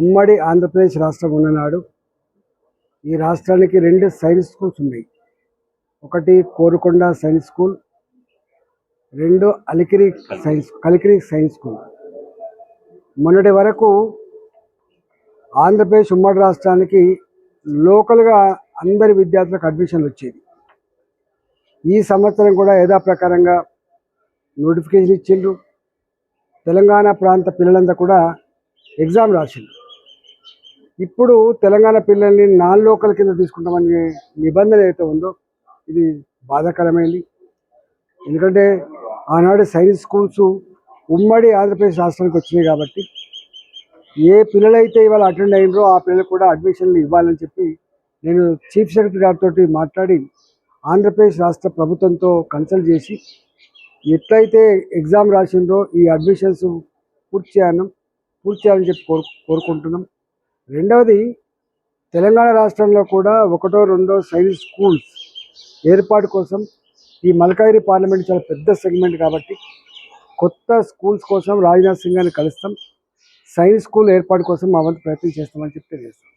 ఉమ్మడి ఆంధ్రప్రదేశ్ రాష్ట్రం ఉన్ననాడు ఈ రాష్ట్రానికి రెండు సైన్స్ స్కూల్స్ ఉన్నాయి. ఒకటి కోరుకొండ సైన్స్ స్కూల్ రెండు అలికిరి సైన్స్ కలికిరి సైన్స్ స్కూల్. మొన్నటి వరకు ఆంధ్రప్రదేశ్ ఉమ్మడి రాష్ట్రానికి లోకల్గా అందరి విద్యార్థులకు అడ్మిషన్లు వచ్చేది. ఈ సంవత్సరం కూడా యథాప్రకారంగా నోటిఫికేషన్ ఇచ్చిండ్రు. తెలంగాణ ప్రాంత పిల్లలంతా కూడా ఎగ్జామ్ రాసిండ్రు. ఇప్పుడు తెలంగాణ పిల్లల్ని నాన్ లోకల్ కింద తీసుకుంటామనే నిబంధన ఏదైతే ఉందో ఇది బాధాకరమైంది. ఎందుకంటే ఆనాడు సైన్స్ స్కూల్స్ ఉమ్మడి ఆంధ్రప్రదేశ్ రాష్ట్రానికి వచ్చినాయి కాబట్టి ఏ పిల్లలైతే ఇవాళ అటెండ్ అయినరో ఆ పిల్లలకు కూడా అడ్మిషన్లు ఇవ్వాలని చెప్పి నేను చీఫ్ సెక్రటరీ గారితో మాట్లాడి ఆంధ్రప్రదేశ్ రాష్ట్ర ప్రభుత్వంతో కన్సల్ట్ చేసి ఎట్లయితే ఎగ్జామ్ రాసిండ్రో ఈ అడ్మిషన్స్ పూర్తి చేయను పూర్తి చేయాలని చెప్పి కోరు కోరుకుంటున్నాం. రెండవది తెలంగాణ రాష్ట్రంలో కూడా ఒకటో రెండో సైన్స్ స్కూల్స్ ఏర్పాటు కోసం ఈ మలకాయిరి పార్లమెంట్ చాలా పెద్ద సెగ్మెంట్ కాబట్టి కొత్త స్కూల్స్ కోసం రాజ్నాథ్ సింగ్ గారిని కలుస్తాం. సైన్స్ స్కూల్ ఏర్పాటు కోసం మా వంతు ప్రయత్నం చేస్తామని చెప్పి తెలియజేస్తాం